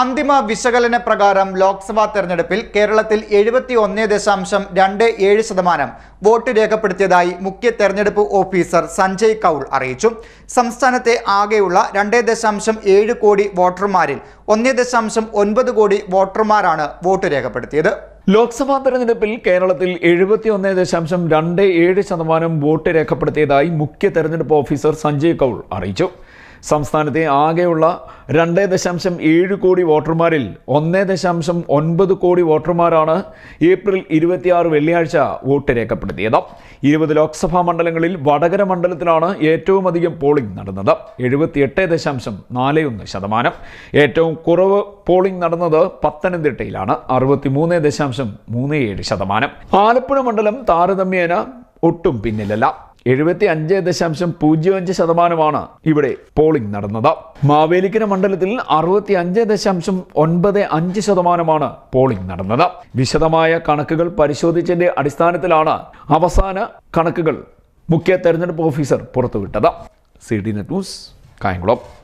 അന്തിമ വിശകലന പ്രകാരം ലോക്സഭാ തെരഞ്ഞെടുപ്പിൽ കേരളത്തിൽ എഴുപത്തി ഒന്ന് ദശാംശം രണ്ട് ഏഴ് ശതമാനം വോട്ട് രേഖപ്പെടുത്തിയതായി മുഖ്യ തെരഞ്ഞെടുപ്പ് ഓഫീസർ സഞ്ജയ് കൗൾ അറിയിച്ചു. സംസ്ഥാനത്തെ ആകെയുള്ള രണ്ട് ദശാംശം ഏഴ് കോടി വോട്ടർമാരിൽ ഒന്ന് ദശാംശം ഒൻപത് കോടി വോട്ടർമാരാണ് വോട്ട് രേഖപ്പെടുത്തിയത്. ലോക്സഭാ തെരഞ്ഞെടുപ്പിൽ കേരളത്തിൽ എഴുപത്തിയൊന്ന് ദശാംശം രണ്ട് ഏഴ് ശതമാനം വോട്ട് രേഖപ്പെടുത്തിയതായി മുഖ്യ തെരഞ്ഞെടുപ്പ് ഓഫീസർ സഞ്ജയ് കൗൾ അറിയിച്ചു. സംസ്ഥാനത്തെ ആകെയുള്ള രണ്ട് ദശാംശം ഏഴ് കോടി വോട്ടർമാരിൽ ഒന്ന് ദശാംശം ഒൻപത് കോടി വോട്ടർമാരാണ് ഏപ്രിൽ ഇരുപത്തിയാറ് വെള്ളിയാഴ്ച വോട്ട് രേഖപ്പെടുത്തിയത്. ഇരുപത് ലോക്സഭാ മണ്ഡലങ്ങളിൽ വടകര മണ്ഡലത്തിലാണ് ഏറ്റവും അധികം പോളിംഗ് നടന്നത്. എഴുപത്തിയെട്ട് ദശാംശം നാല് ഒന്ന് ശതമാനം. ഏറ്റവും കുറവ് പോളിംഗ് നടന്നത് പത്തനംതിട്ടയിലാണ്. അറുപത്തിമൂന്ന് ദശാംശം മൂന്ന് ഏഴ് ശതമാനം. ആലപ്പുഴ മണ്ഡലം താരതമ്യേന ഒട്ടും പിന്നിലല്ല. എഴുപത്തി അഞ്ച് ദശാംശം പൂജ്യം അഞ്ച് ശതമാനമാണ് ഇവിടെ പോളിംഗ് നടന്നത്. മാവേലിക്കര മണ്ഡലത്തിൽ അറുപത്തി അഞ്ച് ദശാംശം ഒൻപത് അഞ്ച് ശതമാനമാണ് പോളിംഗ് നടന്നത്. വിശദമായ കണക്കുകൾ പരിശോധിച്ചതിന്റെ അടിസ്ഥാനത്തിലാണ് അവസാന കണക്കുകൾ മുഖ്യ തെരഞ്ഞെടുപ്പ് ഓഫീസർ പുറത്തുവിട്ടത്. C D net news Kayamkulam.